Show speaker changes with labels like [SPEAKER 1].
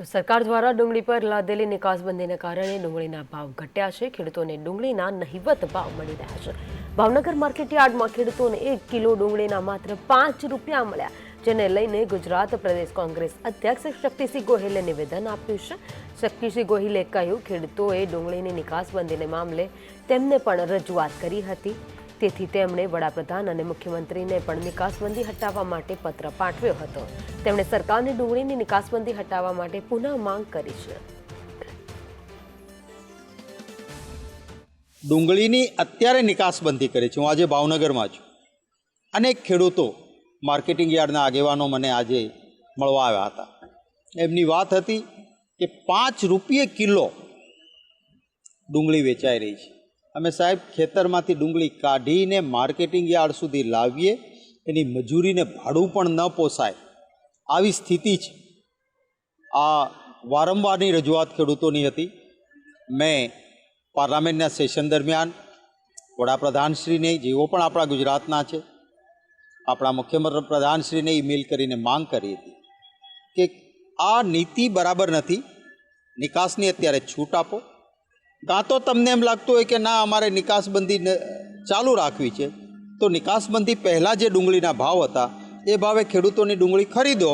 [SPEAKER 1] તો સરકાર દ્વારા ડુંગળી પર લાદેલી નિકાસબંધીને કારણે ડુંગળીના ભાવ ઘટ્યા છે. ખેડૂતોને ડુંગળીના નહિવત ભાવ મળી રહ્યા છે. ભાવનગર માર્કેટ યાર્ડમાં ખેડૂતોને એક કિલો ડુંગળીના માત્ર પાંચ રૂપિયા મળ્યા, જેને લઈને ગુજરાત પ્રદેશ કોંગ્રેસ અધ્યક્ષ શક્તિસિંહ ગોહિલે નિવેદન આપ્યું છે. શક્તિસિંહ ગોહિલે કહ્યું, ખેડૂતોએ ડુંગળીની નિકાસબંધીને મામલે તેમને પણ રજૂઆત કરી હતી. તેથી તેમણે વડાપ્રધાન અને મુખ્યમંત્રીને પણ નિકાસબંધી હટાવવા માટે પત્ર પાઠવ્યો હતો. તેમણે સરકારની ડુંગળીની નિકાસબંધી હટાવવા માટે પુનઃ માંગ કરી છે.
[SPEAKER 2] ડુંગળીની અત્યારે નિકાસબંધી કરી છે. હું આજે ભાવનગરમાં છું. અનેક ખેડૂતો માર્કેટિંગ યાર્ડના આગેવાનો મને આજે મળવા આવ્યા હતા. એમની વાત હતી કે પાંચ રૂપિયે કિલો ડુંગળી વેચાઈ રહી છે. અમે સાહેબ ખેતરમાંથી ડુંગળી કાઢીને માર્કેટિંગ યાર્ડ સુધી લાવીએ, એની મજૂરીને ભાડું પણ ન પોસાય. આવી સ્થિતિ છે આ વારંવારની રજૂઆત ખેડૂતોની હતી. મેં પાર્લામેન્ટના સેશન દરમિયાન વડાપ્રધાનશ્રીને, જેઓ પણ આપણા ગુજરાતના છે, આપણા મુખ્યમંત્રી પ્રધાનશ્રીને ઈમેલ કરીને માંગ કરી હતી કે આ નીતિ બરાબર નથી, નિકાસની અત્યારે છૂટ આપો. કાં તો તમને એમ લાગતું હોય કે ના, અમારે નિકાસબંધી ચાલુ રાખવી છે. તો નિકાસબંધી પહેલાં જે ડુંગળીના ભાવ હતા, એ ભાવે ખેડૂતોની ડુંગળી ખરીદો